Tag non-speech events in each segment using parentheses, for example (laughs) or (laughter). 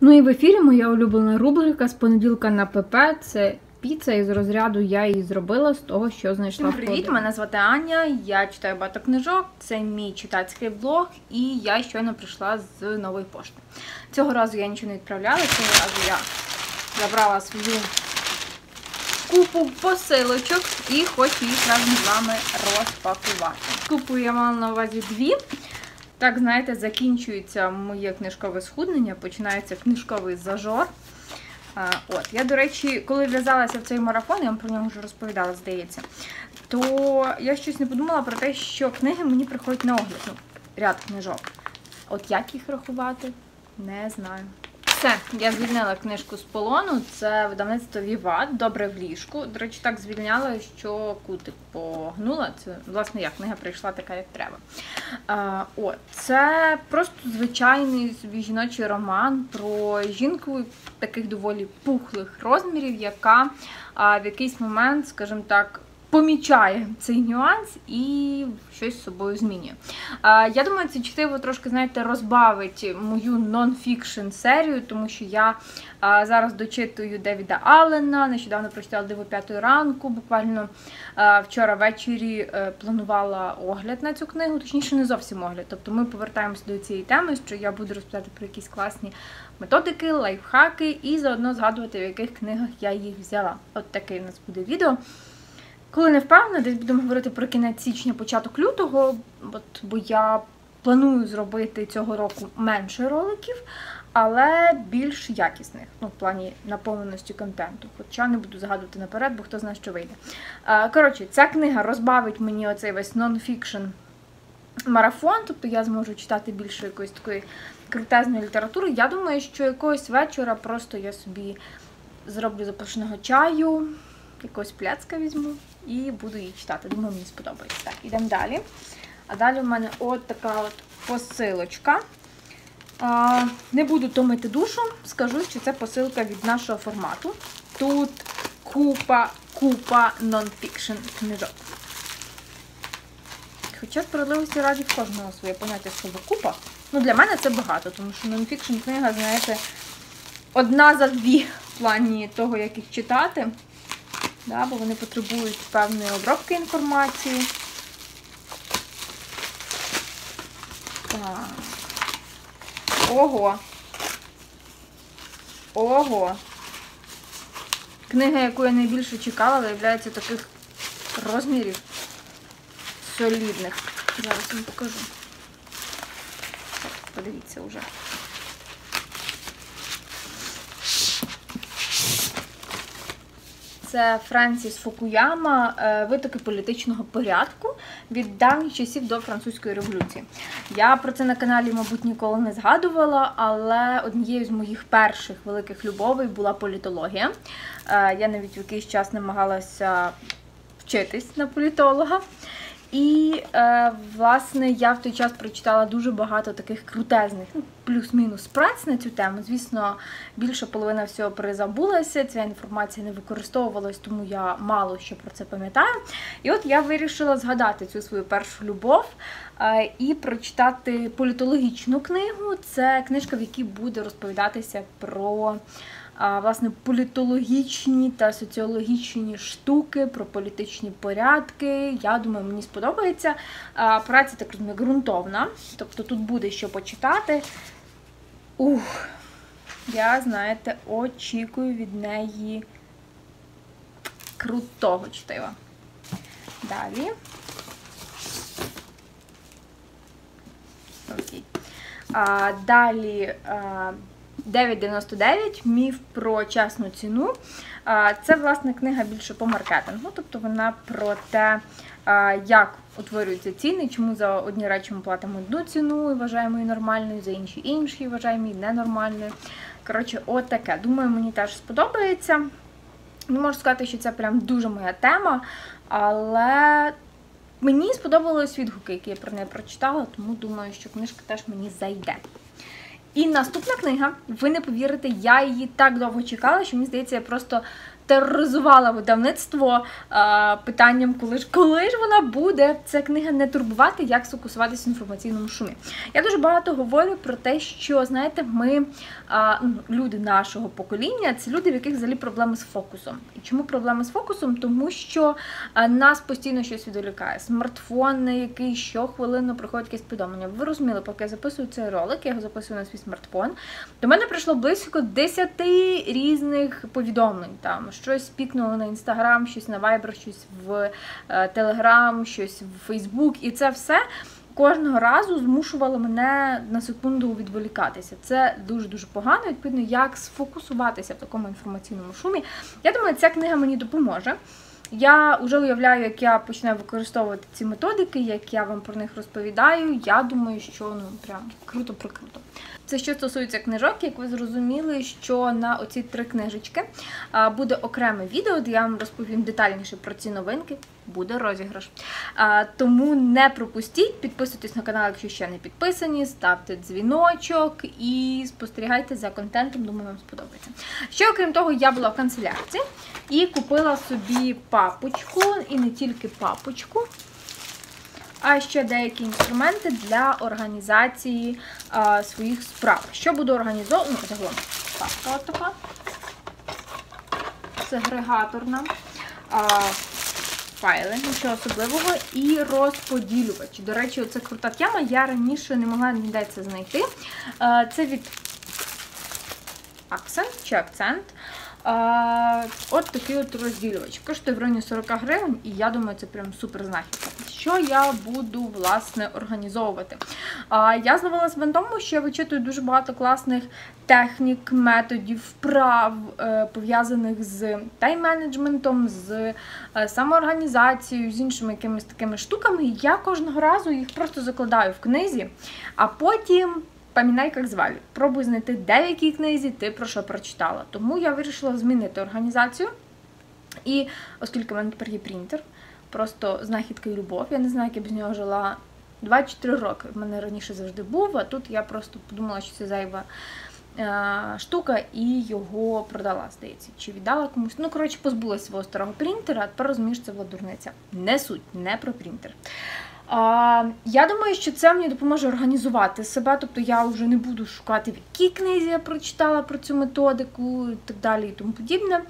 Ну і в ефірі моя улюблена рубрика з понеділка на ПП. Це піца із розряду я її зробила з того, що знайшла. Всім привіт, мене звати Аня. Я читаю багато книжок. Це мій читацький блог, і я щойно прийшла з нової пошти. Цього разу я нічого не відправляла, цього разу я забрала свою купу посилочок і хочу їх разом з вами розпакувати. Купу я мала на увазі дві. Так, знаєте, закінчується моє книжкове схуднення, починається книжковий зажор. От, Я, до речі, коли в'язалася в цей марафон, я вам про нього вже розповідала, здається, то я щось не подумала про те, що книги мені приходять на огляд. Ну, ряд книжок. От як їх рахувати, не знаю. Все, я звільнила книжку з полону. Це видавництво Віват, добре в ліжку. До речі, так звільняла, що кутик погнула. Це, власне, як книга прийшла така, як треба. А, о, Це просто звичайний собі жіночий роман про жінку таких доволі пухлих розмірів, яка а, в якийсь момент, скажімо так, помічає цей нюанс і щось з собою змінює. Я думаю, це чтиво трошки, знаєте, розбавить мою нон-фікшн серію, тому що я зараз дочитую Девіда Аллена, нещодавно прочитала Диво п'ятої ранку, буквально вчора ввечері а, планувала огляд на цю книгу, точніше, не зовсім огляд. Тобто ми повертаємося до цієї теми, що я буду розповідати про якісь класні методики, лайфхаки і заодно згадувати, в яких книгах я їх взяла. От таке у нас буде відео. Коли не впевнена, десь будемо говорити про кінець січня, початок лютого, от, бо я планую зробити цього року менше роликів, але більш якісних, ну, в плані наповненості контенту. Хоча не буду згадувати наперед, бо хто знає, що вийде. Коротше, ця книга розбавить мені оцей весь нон-фікшн марафон, тобто я зможу читати більше якоїсь такої крутезної літератури. Я думаю, що якогось вечора просто я собі зроблю запашного чаю, якогось пляцка візьму і буду її читати. Думаю, мені сподобається. Так, ідемо далі. А далі в мене от така от посилочка. А, Не буду томити душу, скажу, що це посилка від нашого формату. Тут купа, купа нон-фікшн книжок. Хоча справедливості раді в кожного своє поняття слово купа. Ну, для мене це багато, тому що нонфікшн книга, знаєте, одна за дві в плані того, як їх читати. Да, бо вони потребують певної обробки інформації. Так. Ого. Ого. Книга, яку я найбільше чекала, виявляється таких розмірів солідних. Зараз вам покажу. Подивіться вже. Це Френсіс Фукуяма, е, витоки політичного порядку від давніх часів до французької революції. Я про це на каналі, мабуть, ніколи не згадувала, але однією з моїх перших великих любовей була політологія. Е, я навіть в якийсь час намагалася вчитись на політолога. І, е, власне, я в той час прочитала дуже багато таких крутезних, ну, плюс-мінус праць на цю тему. Звісно, більша половина всього перезабулася, ця інформація не використовувалась, тому я мало що про це пам'ятаю. І от я вирішила згадати цю свою першу любов е, і прочитати політологічну книгу. Це книжка, в якій буде розповідатися про власне політологічні та соціологічні штуки про політичні порядки. Я думаю, мені сподобається. Праця так розумію, ґрунтовна, тобто тут буде що почитати. Ух, я, знаєте, очікую від неї крутого чтива. Далі. Окей. А, Далі. А, 9,99 міф про чесну ціну. Це, власне, книга більше по маркетингу, тобто вона про те, як утворюються ціни, чому за одні речі ми платимо одну ціну і вважаємо її нормальною, за інші інші і вважаємо її ненормальною. Коротше, от таке. Думаю, мені теж сподобається. Не можу сказати, що це прям дуже моя тема, але мені сподобались відгуки, які я про неї прочитала, тому думаю, що книжка теж мені зайде. І наступна книга, ви не повірите, я її так довго чекала, що мені здається, я просто тероризувала видавництво а, питанням, коли ж коли ж вона буде ця книга не турбувати, як сфокусуватися в інформаційному шумі. Я дуже багато говорю про те, що знаєте, ми а, ну, люди нашого покоління, це люди, в яких взагалі проблеми з фокусом. І чому проблеми з фокусом? Тому що а, нас постійно щось відволікає. Смартфон, який щохвилинно приходить якесь повідомлення. Ви розуміли, поки я записую цей ролик, я його записую на свій смартфон. До мене прийшло близько 10 різних повідомлень. Там щось пікнуло на інстаграм, щось на Viber, щось в Телеграм, щось в Фейсбук, і це все. Кожного разу змушувало мене на секунду відволікатися. Це дуже дуже погано. Відповідно, як сфокусуватися в такому інформаційному шумі. Я думаю, ця книга мені допоможе. Я вже уявляю, як я починаю використовувати ці методики, як я вам про них розповідаю. Я думаю, що ну прям круто-прикруто. Це що стосується книжок, як ви зрозуміли, що на оці три книжечки буде окреме відео, де я вам розповім детальніше про ці новинки. Буде розіграш. Тому не пропустіть, підписуйтесь на канал, якщо ще не підписані, ставте дзвіночок і спостерігайте за контентом, думаю, вам сподобається. Ще, окрім того, я була в канцелярці і купила собі папочку, і не тільки папочку а ще деякі інструменти для організації а, своїх справ. Що буду організовувати? Ну, загалом папка така. Сегрегаторна. А, Файли, нічого особливого, і розподілювач. До речі, це крута тема. Я раніше не могла ніде це знайти. Це від Accent чи Accent. От такий от розділювач. Коштує в районі 40 гривень, і я думаю, це прям супер знахідка. Що я буду, власне, організовувати? Я себе на тому, що я вичитую дуже багато класних технік, методів, вправ, е, пов'язаних з тайм-менеджментом, з е, самоорганізацією, з іншими якимись такими штуками. Я кожного разу їх просто закладаю в книзі, а потім. Пам'ятай, як звалі. Пробуй знайти де в якій книзі ти про що прочитала. Тому я вирішила змінити організацію. І оскільки в мене тепер є принтер, просто знахідка і любов. Я не знаю, як я без нього жила 24 роки. В мене раніше завжди був, а тут я просто подумала, що це зайва е, штука, і його продала, здається, чи віддала комусь. Ну, коротше, позбулася свого старого принтера, а тепер розумієш, це була дурниця. Не суть, не про принтер. Я думаю, що це мені допоможе організувати себе, тобто я вже не буду шукати, в якій книзі я прочитала про цю методику і так далі і тому подібне.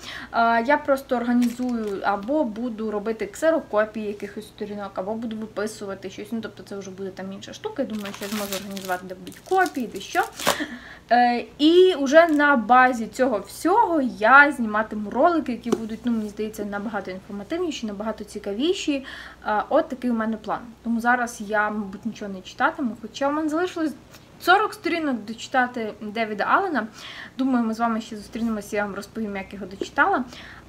Я просто організую або буду робити ксерокопії якихось сторінок, або буду виписувати щось. Ну, тобто це вже буде там інша штука. Я думаю, що я зможу організувати, де будуть копії, де що. Е, І вже на базі цього всього я зніматиму ролики, які будуть, ну, мені здається, набагато інформативніші, набагато цікавіші. От такий у мене план. Тому зараз я, мабуть, нічого не читатиму. Хоча в мене залишилось 40 сторінок дочитати Девіда Аллена. Думаю, ми з вами ще зустрінемося, я вам розповім, як його дочитала.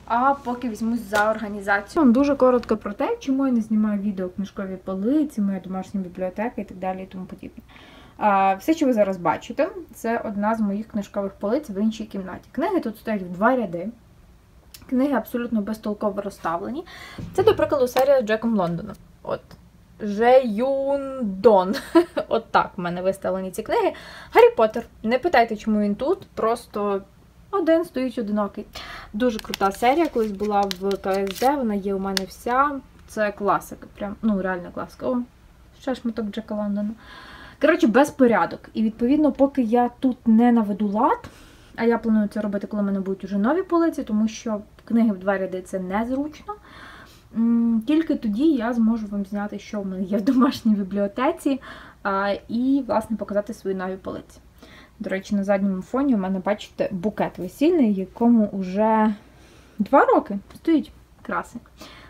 А поки візьмусь за організацію. Вам дуже коротко про те, чому я не знімаю відео книжкові полиці, моя домашня бібліотека і так далі і тому подібне. Все, що ви зараз бачите, це одна з моїх книжкових полиць в іншій кімнаті. Книги тут стоять в два ряди. Книги абсолютно безтолково розставлені. Це, до прикладу, серія з Джеком Лондоном. От. Жеюндон. (laughs) От так в мене виставлені ці книги. Гаррі Поттер. Не питайте, чому він тут. Просто один стоїть одинокий. Дуже крута серія. Колись була в КСД, вона є у мене вся. Це класика. Прям, ну, реальна класика. О, ще шматок Джека Лондона. Коротше, безпорядок. І, відповідно, поки я тут не наведу лад, а я планую це робити, коли в мене будуть вже нові полиці, тому що книги в два ряди це незручно. Тільки тоді я зможу вам зняти, що в мене є в домашній бібліотеці, і, власне, показати свої нові полиці. До речі, на задньому фоні у мене, бачите, букет весільний, якому вже два роки стоїть краси.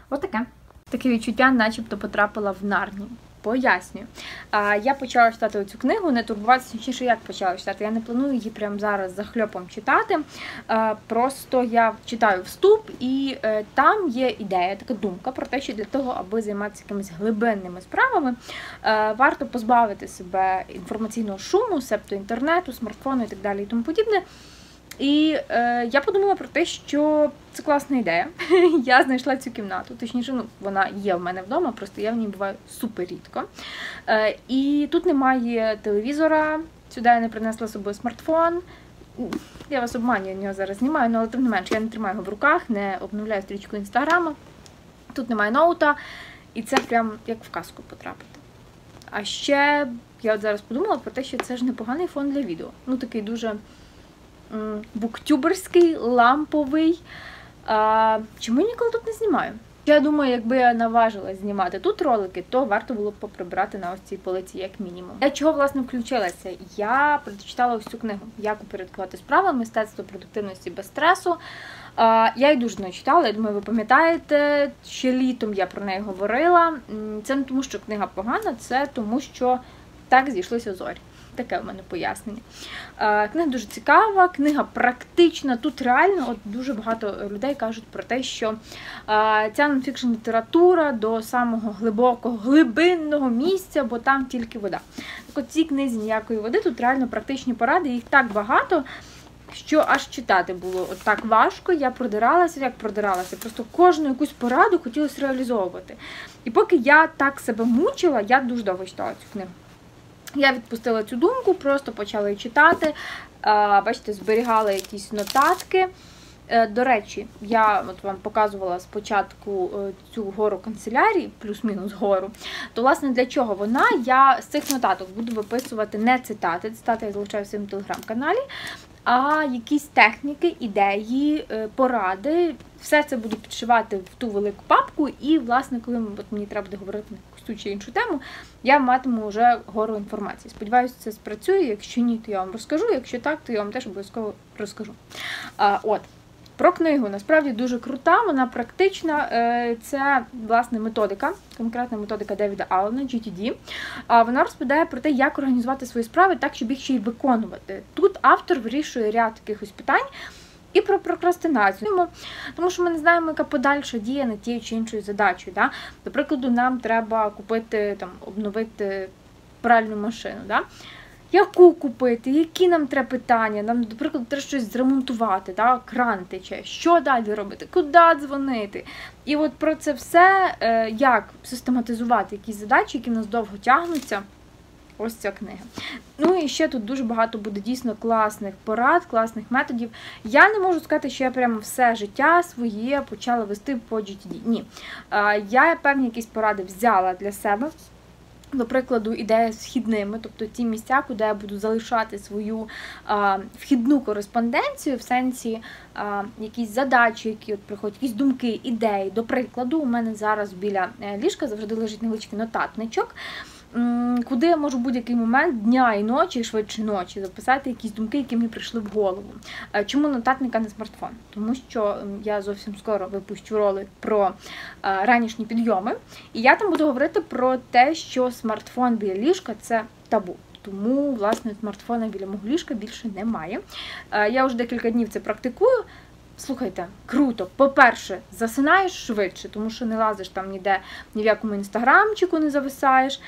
Отаке. Таке відчуття, начебто потрапила в нарні. Пояснюю. А, Я почала читати цю книгу, не турбуватися, точніше, як почала читати. Я не планую її прямо зараз за хльопом читати. А, Просто я читаю вступ, і е, там є ідея, така думка про те, що для того, аби займатися якимись глибинними справами, е, варто позбавити себе інформаційного шуму, себто інтернету, смартфону і так далі і тому подібне. І е, я подумала про те, що це класна ідея. (laughs) я знайшла цю кімнату. Точніше, ну, вона є в мене вдома, просто я в ній буваю супер рідко. Е, І тут немає телевізора, сюди я не принесла з собою смартфон. Я вас обманюю, я його зараз знімаю, але тим не менше, я не тримаю його в руках, не обновляю стрічку інстаграма. Тут немає ноута, і це прям як в казку потрапити. А ще я от зараз подумала про те, що це ж непоганий фон для відео. Ну, такий дуже буктюберський, ламповий. А, чому я ніколи тут не знімаю? Я думаю, якби я наважилась знімати тут ролики, то варто було б поприбирати на ось цій полиці, як мінімум. Я чого власне включилася? Я прочитала ось цю книгу Як упорядкувати справи, мистецтво продуктивності без стресу. Я її дуже не читала, я думаю, ви пам'ятаєте, ще літом я про неї говорила. Це не тому, що книга погана, це тому, що так зійшлися зорі. Таке в мене пояснення. Е, Книга дуже цікава, книга практична. Тут реально от дуже багато людей кажуть про те, що е, ця нонфікшн література до самого глибокого, глибинного місця, бо там тільки вода. Так от цій книзі ніякої води, тут реально практичні поради, їх так багато. Що аж читати було от так важко, я продиралася, як продиралася. Просто кожну якусь пораду хотілося реалізовувати. І поки я так себе мучила, я дуже довго читала цю книгу. Я відпустила цю думку, просто почала її читати. Бачите, зберігала якісь нотатки. Е, До речі, я от вам показувала спочатку е, цю гору канцелярії, плюс-мінус гору. То, власне, для чого вона? Я з цих нотаток буду виписувати не цитати. Цитати я залишаю в своєму телеграм-каналі, а якісь техніки, ідеї, е, поради. Все це буду підшивати в ту велику папку, і, власне, коли от мені треба буде говорити на якусь ту чи іншу тему, я матиму вже гору інформації. Сподіваюся, це спрацює. Якщо ні, то я вам розкажу. Якщо так, то я вам теж обов'язково розкажу. А, От. Про книгу насправді дуже крута, вона практична. Е, Це власне методика, конкретна методика Девіда Аллена, GTD. Вона розповідає про те, як організувати свої справи так, щоб їх ще й виконувати. Тут автор вирішує ряд якихось питань. І про прокрастинацію, тому що ми не знаємо, яка подальша дія над тією чи іншою задачею. Да? До прикладу, нам треба купити, там, обновити пральну машину. Да? Яку купити, які нам треба питання, нам, до прикладу, треба щось зремонтувати, да? кран тече, що далі робити, куди дзвонити. І от про це все, е, як систематизувати якісь задачі, які в нас довго тягнуться. Ось ця книга. Ну і ще тут дуже багато буде дійсно класних порад, класних методів. Я не можу сказати, що я прямо все життя своє почала вести по GTD. Ні. Я певні якісь поради взяла для себе. До прикладу, ідея східними, тобто ті місця, куди я буду залишати свою а, вхідну кореспонденцію, в сенсі а, якісь задачі, які от приходять, якісь думки, ідеї. До прикладу, у мене зараз біля е, ліжка завжди лежить невеличкий нотатничок куди я можу в будь-який момент дня і ночі, швидше ночі, записати якісь думки, які мені прийшли в голову. Е, чому нотатник, а не смартфон? Тому що я зовсім скоро випущу ролик про е, ранішні підйоми, і я там буду говорити про те, що смартфон біля ліжка це табу. Тому, власне, смартфона біля мого ліжка більше немає. Е, я вже декілька днів це практикую. Слухайте, круто. По-перше, засинаєш швидше, тому що не лазиш там ніде ні в якому інстаграмчику не зависаєш.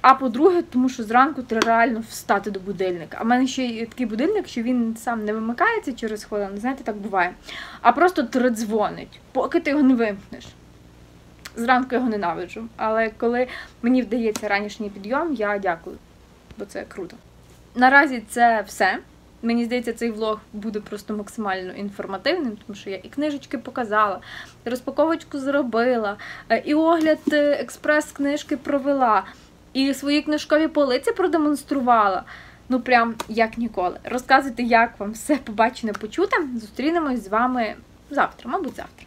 А по-друге, тому що зранку треба реально встати до будильника. А в мене ще є такий будильник, що він сам не вимикається через хвилину, знаєте, так буває. А просто тридзвонить, поки ти його не вимкнеш. Зранку його ненавиджу. Але коли мені вдається ранішній підйом, я дякую, бо це круто. Наразі це все. Мені здається, цей влог буде просто максимально інформативним, тому що я і книжечки показала, і розпаковочку зробила, е, і огляд е, експрес-книжки провела і свої книжкові полиці продемонструвала. Ну, прям як ніколи. Розказуйте, як вам все побачене, почуте. Зустрінемось з вами завтра, мабуть, завтра.